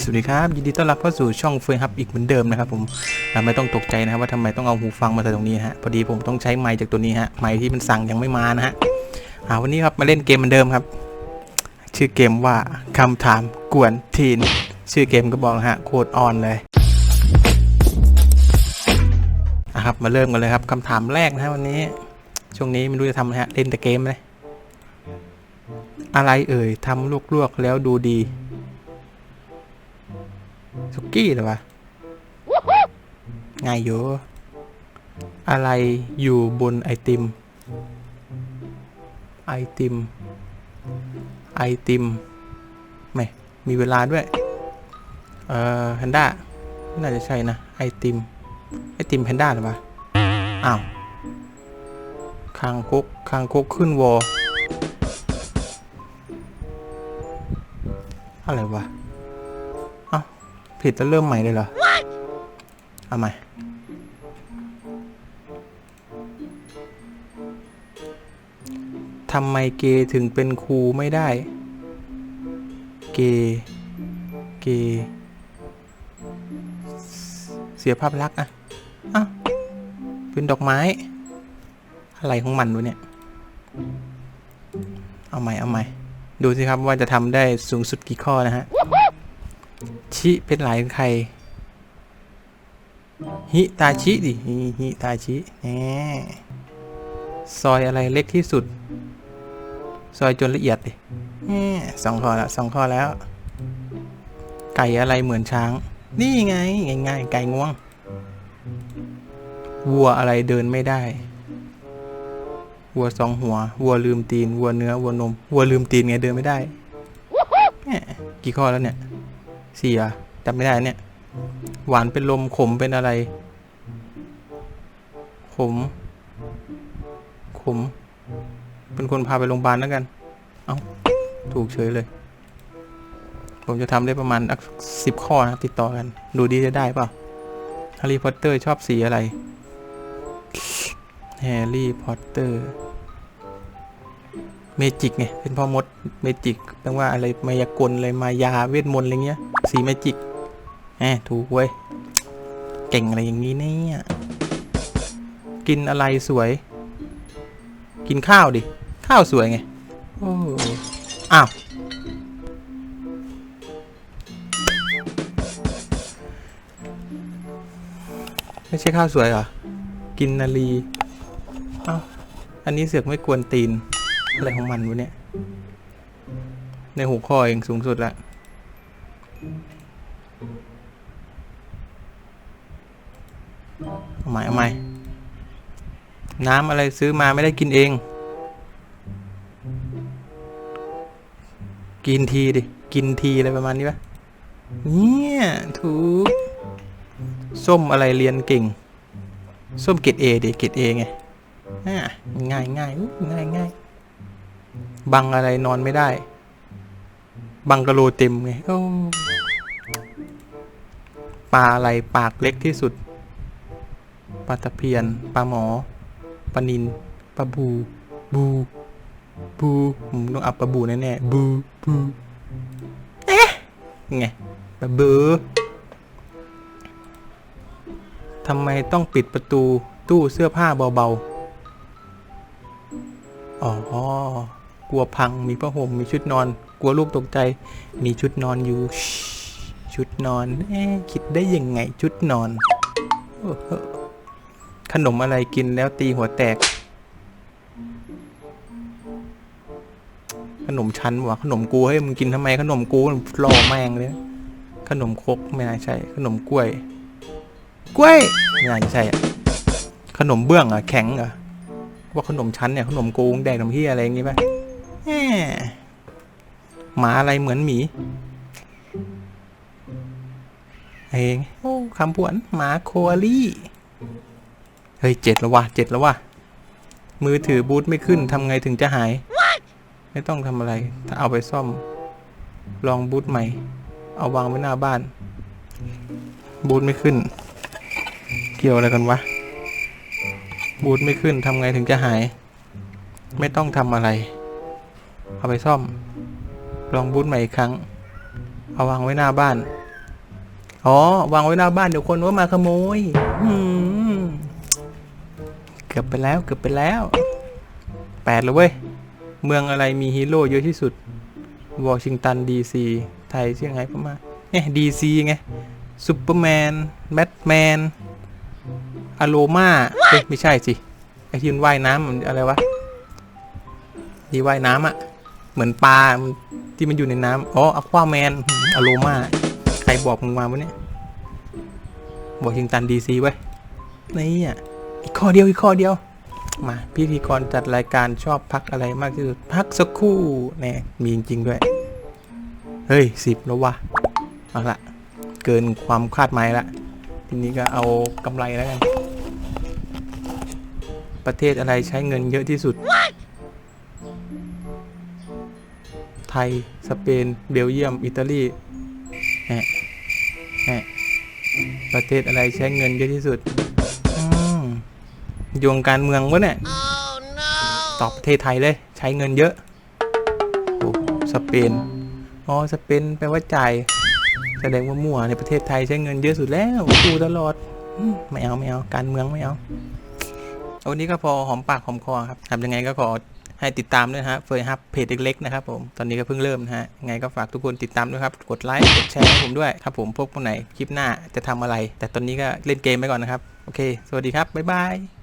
สวัสดีครับ ยินดีต้อนรับเข้าสู่ช่องเฟยฮับอีกเหมือนเดิมนะครับผมไม่ต้องตกใจนะครับว่าทำไมต้องเอาหูฟังมาใส่ตรงนี้ฮะพอดีผมต้องใช้ไมค์จากตัวนี้ฮะไมค์ที่มันสั่งยังไม่มานะฮะอ่าวันนี้ครับมาเล่นเกมเหมือนเดิมครับ ชื่อเกมว่าคำถามกวนทีน ชื่อเกมก็บอกนะฮะโคตรออนเลยอะครับมาเริ่มกันเลยครับคำถามแรกนะฮะวันนี้ ช่วงนี้ไม่รู้จะทำอะไรฮะเล่นแต่เกมเลยอะไรเอ่ยทำลวกๆแล้วดูดี สุกี้หรอวะง่ายอยู่อะไรอยู่บนไอติม ไอติม ไอติมไม่มีเวลาด้วย เอ่อแพนด้าน่าจะใช่นะ ไอติม ไอติมแพนด้าหรือเปล่าอ้าวคางคกคางคกขึ้นวอ อะไรวะ ผิดแล้วเริ่มใหม่เลยเหรอเอาใหม่ทำไมเกย์ถึงเป็นครูไม่ได้ เกย์เกย์เสียภาพลักษณ์อะอ้าวเป็นดอกไม้ อะไรของมันวะเนี่ย เอาใหม่ เอาใหม่ ดูสิครับว่าจะทำได้สูงสุดกี่ข้อนะฮะ ชิเป็นหลายใคร ฮิตาชิดิฮิฮิตาชิแหมซอยอะไรเล็กที่สุด ซอยจนละเอียดดิแหมสองข้อแล้วสองข้อแล้ว ไก่อะไรเหมือนช้าง นี่ไง ง่ายๆ ไก่ง่วง วัวอะไรเดินไม่ได้ วัวสองหัว วัวลืมตีน วัวเนื้อ วัวนม วัวลืมตีนไงเดินไม่ได้ กี่ข้อแล้วเนี่ย สี่อะจำไม่ได้เนี่ย หวานเป็นลมขมเป็นอะไร ขม ขม เป็นคนพาไปโรงพยาบาลแล้วกัน เอา้า ถูกเฉยเลย ผมจะทำได้ประมาณสิบข้อนะ ติดต่อกัน ดูดีจะได้เปล่าแฮร์รี่พอตเตอร์ชอบสีอะไร แฮร์รี่พอตเตอร์เมจิกไงเป็นพ่อมดเมจิกแปลว่าอะไรมายากลอะไรมายาเวทมนต์อะไรเงี้ย สีเมจิกแหมถูกเว้ย เก่งอะไรอย่างนี้เนี่ย กินอะไรสวย กินข้าวดิ ข้าวสวยไง โอ้อ้าวไม่ใช่ข้าวสวยเหรอ กินนาลีอ้าวอันนี้เสือกไม่กวนตีน อะไรของมันวะเนี่ย ในหัวข้อเองสูงสุดละ เอาใหม่เอาใหม่น้ำอะไรซื้อมาไม่ได้กินเอง กินทีดิ กินทีอะไรประมาณนี้ปะเนี่ยถูก ส้มอะไรเรียนเก่ง ส้มเกรดเอดิเกรดเอไงง่ายง่ายง่ายง่ายบังอะไรนอนไม่ได้ บังกะโลเต็มไงปลาอะไรปากเล็กที่สุดปลาตะเพียนปลาหมอปลานินปลาบู บูบูผมต้องอับปลาบูแน่ๆบูบูเอ๊ะไงปลาบูทำไมต้องปิดประตูตู้เสื้อผ้าเบาๆ กลัวพังมีผ้าห่มมีชุดนอน กลัวลูกตกใจ มีชุดนอนอยู่ ชุดนอนเอ๊คิดได้ยังไงชุดนอนอขนมอะไรกินแล้วตีหัวแตก ขนมชั้นวะขนมกูให้มึงกินทำไมขนมกูรอแมงเลยขนมครกไม่น่าใช่ ขนมกล้วย กล้วยไม่น่าใช่ขนมเบื้องอะแข็งเหรอะว่าขนมชั้นเนี่ยขนมกูงแดงขนมที่อะไรอย่างงี้ป่ะ หมหมาอะไรเหมือนหมี เองโอ้คำผวนหมาโคอาลี่ เฮ้ยเจ็ดแล้ววะเจ็ดแล้ววะมือถือบูทไม่ขึ้นทำไงถึงจะหาย ไม่ต้องทำอะไร ถ้าเอาไปซ่อม ลองบูทใหม่ เอาวางไว้หน้าบ้าน บูทไม่ขึ้น เกี่ยวอะไรกันวะ บูทไม่ขึ้นทำไงถึงจะหาย ไม่ต้องทำอะไร เอาไปซ่อม ลองบูทใหม่อีกครั้ง เอาวางไว้หน้าบ้าน อ๋อ วางไว้หน้าบ้านเดี๋ยวคนว่ามาขโมยเกือบไปแล้วเกือบไปแล้วแปดแล้วเว้ย เมืองอะไรมีฮีโร่เยอะที่สุด วอชิงตันดีซี ไทยเชียงไฮ้พม่าเนี่ยดีซีไงซูเปอร์แมน แบทแมนอโลมาเอ้ยไม่ใช่สิ ไอที่มันว่ายน้ำอะไรวะที่ว่ายน้ำอะ เหมือนปลาที่มันอยู่ในน้ำอ๋ออควาแมนอโลมาใครบอกมึงมาวะเนี่ยวอกชิงตันดีซีไว้นี่อะอีกข้อเดียวอีกข้อเดียว มาพิธีกรจัดรายการชอบพักอะไรมากที่สุดพักสักครู่แน่มีจริงด้วย เฮ้ยสิบแล้ววะเอาละเกินความคาดหมายละทีนี้ก็เอากำไรแล้วกัน ประเทศอะไรใช้เงินเยอะที่สุด ไทย สเปน เบลเยียม อิตาลีแหะแหะประเทศอะไรใช้เงินเยอะที่สุดโยงการเมืองวะเนี่ยตอบประเทศไทยเลย ใช้เงินเยอะโอ้สเปน อ๋อ สเปนแปลว่าจ่าย แสดงว่ามั่วในประเทศไทยใช้เงินเยอะสุดแล้วดูตลอด ไม่เอาไม่เอา การเมืองไม่เอาวันนี้ก็พอหอมปากหอมคอครับทำยังไงก็ขอ ให้ติดตามด้วยฮะเฟยฮับเพจเล็กๆนะครับผมตอนนี้ก็เพิ่งเริ่มนะฮะไงก็ฝากทุกคนติดตามด้วยครับกดไลค์กดแชร์ให้ผมด้วยครับผมพวกคนไหนคลิปหน้าจะทำอะไร แต่ตอนนี้ก็เล่นเกมไปก่อนนะครับโอเค สวัสดีครับบ๊ายบาย